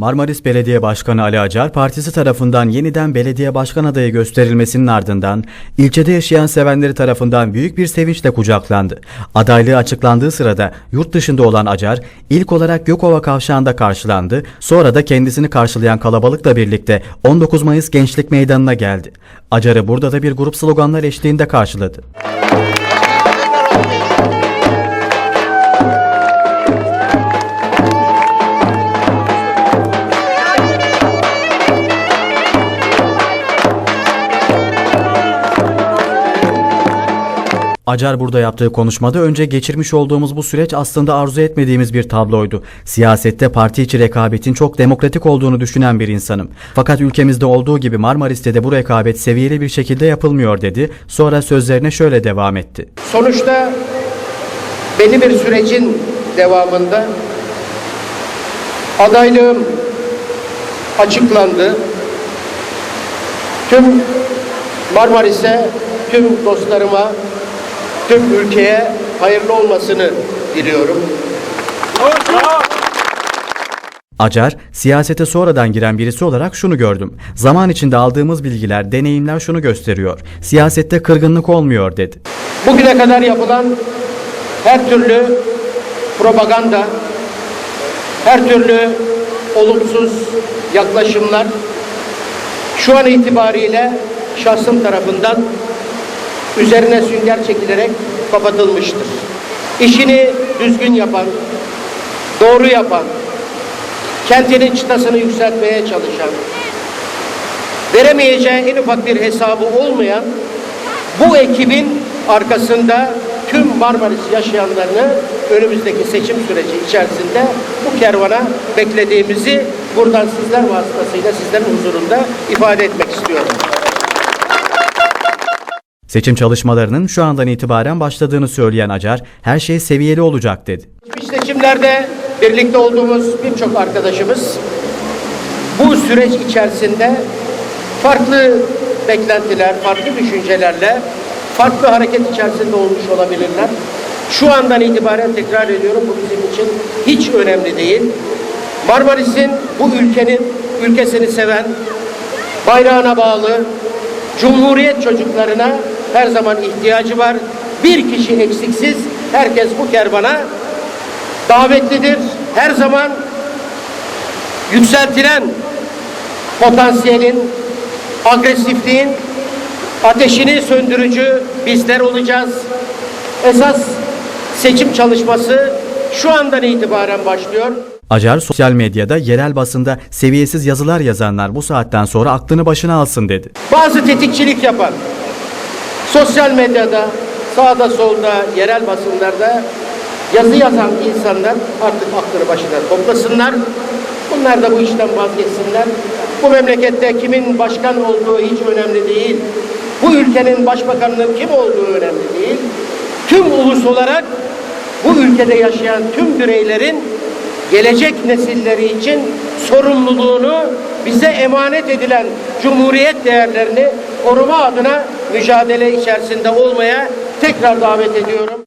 Marmaris Belediye Başkanı Ali Acar, partisi tarafından yeniden belediye başkan adayı gösterilmesinin ardından ilçede yaşayan sevenleri tarafından büyük bir sevinçle kucaklandı. Adaylığı açıklandığı sırada yurt dışında olan Acar, ilk olarak Gökova Kavşağı'nda karşılandı, sonra da kendisini karşılayan kalabalıkla birlikte 19 Mayıs Gençlik Meydanı'na geldi. Acar'ı burada da bir grup sloganlar eşliğinde karşıladı. Acar burada yaptığı konuşmada önce geçirmiş olduğumuz bu süreç aslında arzu etmediğimiz bir tabloydu. Siyasette parti içi rekabetin çok demokratik olduğunu düşünen bir insanım. Fakat ülkemizde olduğu gibi Marmaris'te de bu rekabet seviyeli bir şekilde yapılmıyor dedi. Sonra sözlerine şöyle devam etti. Sonuçta belli bir sürecin devamında adaylığım açıklandı. Tüm Marmaris'e, tüm dostlarıma, tüm ülkeye hayırlı olmasını diliyorum. Acar, siyasete sonradan giren birisi olarak şunu gördüm. Zaman içinde aldığımız bilgiler, deneyimler şunu gösteriyor. Siyasette kırgınlık olmuyor dedi. Bugüne kadar yapılan her türlü propaganda, her türlü olumsuz yaklaşımlar şu an itibariyle şahsım tarafından üzerine sünger çekilerek kapatılmıştır. İşini düzgün yapan, doğru yapan, kentinin çıtasını yükseltmeye çalışan, veremeyeceği en ufak bir hesabı olmayan bu ekibin arkasında tüm Marmaris yaşayanlarını önümüzdeki seçim süreci içerisinde bu kervana beklediğimizi buradan sizler vasıtasıyla sizlerin huzurunda ifade etmek istiyorum. Seçim çalışmalarının şu andan itibaren başladığını söyleyen Acar, her şey seviyeli olacak dedi. Geçmiş seçimlerde birlikte olduğumuz birçok arkadaşımız bu süreç içerisinde farklı beklentiler, farklı düşüncelerle, farklı hareket içerisinde olmuş olabilirler. Şu andan itibaren tekrar ediyorum bu bizim için hiç önemli değil. Marmaris'in bu ülkenin ülkesini seven, bayrağına bağlı, Cumhuriyet çocuklarına her zaman ihtiyacı var. Bir kişi eksiksiz herkes bu kervana davetlidir. Her zaman yükseltilen potansiyelin, agresifliğin ateşini söndürücü bizler olacağız. Esas seçim çalışması şu andan itibaren başlıyor. Acar sosyal medyada yerel basında seviyesiz yazılar yazanlar bu saatten sonra aklını başına alsın dedi. Bazı tetikçilik yapan, sosyal medyada, sağda solda, yerel basınlarda yazı yazan insanlar artık aklını başına toplasınlar. Bunlar da bu işten vazgeçsinler. Bu memlekette kimin başkan olduğu hiç önemli değil. Bu ülkenin başbakanının kim olduğu önemli değil. Tüm ulus olarak bu ülkede yaşayan tüm bireylerin gelecek nesilleri için sorumluluğunu bize emanet edilen cumhuriyet değerlerini koruma adına mücadele içerisinde olmaya tekrar davet ediyorum.